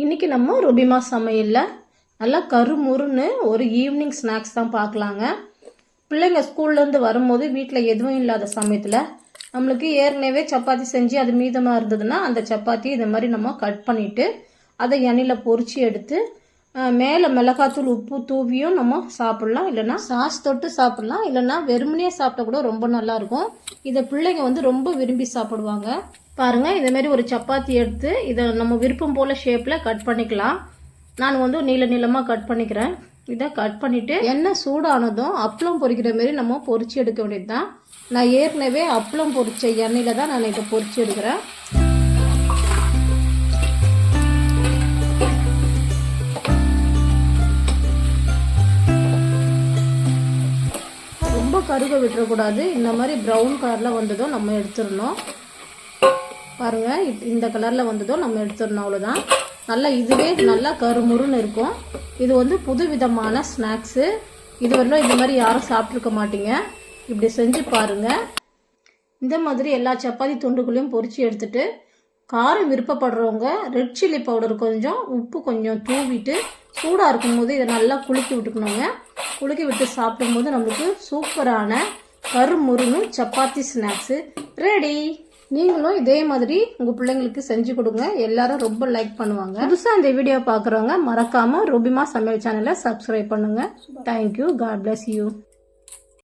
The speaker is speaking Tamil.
இன்னைக்கு நம்ம ருபிமா சமையலில் நல்லா கருமுருன்னு ஒரு ஈவினிங் ஸ்நாக்ஸ் தான் பார்க்கலாங்க. பிள்ளைங்க ஸ்கூல்லேருந்து வரும்போது வீட்டில் எதுவும் இல்லாத சமயத்தில் நம்மளுக்கு ஏற்கனவே சப்பாத்தி செஞ்சு அது மீதமாக இருந்ததுன்னா அந்த சப்பாத்தி இந்த மாதிரி நம்ம கட் பண்ணிவிட்டு அதை எண்ணெயில் பொரிச்சு எடுத்து மேலே மிளகாத்தூள் உப்பு தூவியும் நம்ம சாப்பிட்லாம். இல்லைன்னா சாஸ் தொட்டு சாப்பிட்லாம். இல்லைன்னா வெறுமனே சாப்பிட்டா கூட ரொம்ப நல்லா இருக்கும். இதை பிள்ளைங்க வந்து ரொம்ப விரும்பி சாப்பிடுவாங்க. பாருங்கள் இதே மாதிரி ஒரு சப்பாத்தி எடுத்து இதை நம்ம விருப்பம் போல் ஷேப்பில் கட் பண்ணிக்கலாம். நான் வந்து நீள நீளமாக கட் பண்ணிக்கிறேன். இதை கட் பண்ணிவிட்டு எண்ணெய் சூடானதும் அப்பளம் பொரிக்கிற மாரி நம்ம பொறிச்சு எடுக்க வேண்டியது தான் நான் ஏற்கனவே அப்பளம் பொறிச்ச எண்ணெயில் தான் நான் இதை பொறிச்சு எடுக்கிறேன். ரொம்ப கருக விட்டுறக்கூடாது. இந்த மாதிரி ப்ரௌன் கலரில் வந்ததும் நம்ம எடுத்துடணும். பாருங்க இந்த கலரில் வந்ததும் நம்ம எடுத்துடணும் அவ்வளோதான் நல்லா இதுவே நல்லா கருமுருன்னு இருக்கும். இது வந்து புது விதமான ஸ்நாக்ஸு. இது வரலும் இந்த மாதிரி யாரும் சாப்பிட்ருக்க மாட்டீங்க. இப்படி செஞ்சு பாருங்கள் இந்த மாதிரி எல்லா சப்பாத்தி துண்டுகளையும் பொறிச்சு எடுத்துட்டு காரம் விருப்பப்படுறவங்க ரெட் சில்லி பவுடர் கொஞ்சம் உப்பு கொஞ்சம் தூவிட்டு சூடாக இருக்கும்போது இதை நல்லா குலுக்கி விட்டுக்கணுங்க. குலுக்கி விட்டு சாப்பிடும்போது நம்மளுக்கு சூப்பரான கருமுருன்னு சப்பாத்தி ஸ்நாக்ஸு. ரெடி! நீங்களும் இதே மாதிரி உங்கள் பிள்ளைங்களுக்கு செஞ்சு கொடுங்க. எல்லாரும் ரொம்ப லைக் பண்ணுவாங்க. புதுசாக இந்த வீடியோ பார்க்குறவங்க மறக்காமல் ரூபிமா சமையல் சேனலை சப்ஸ்கிரைப் பண்ணுங்கள் தேங்க்யூ காட் பிளஸ் யூ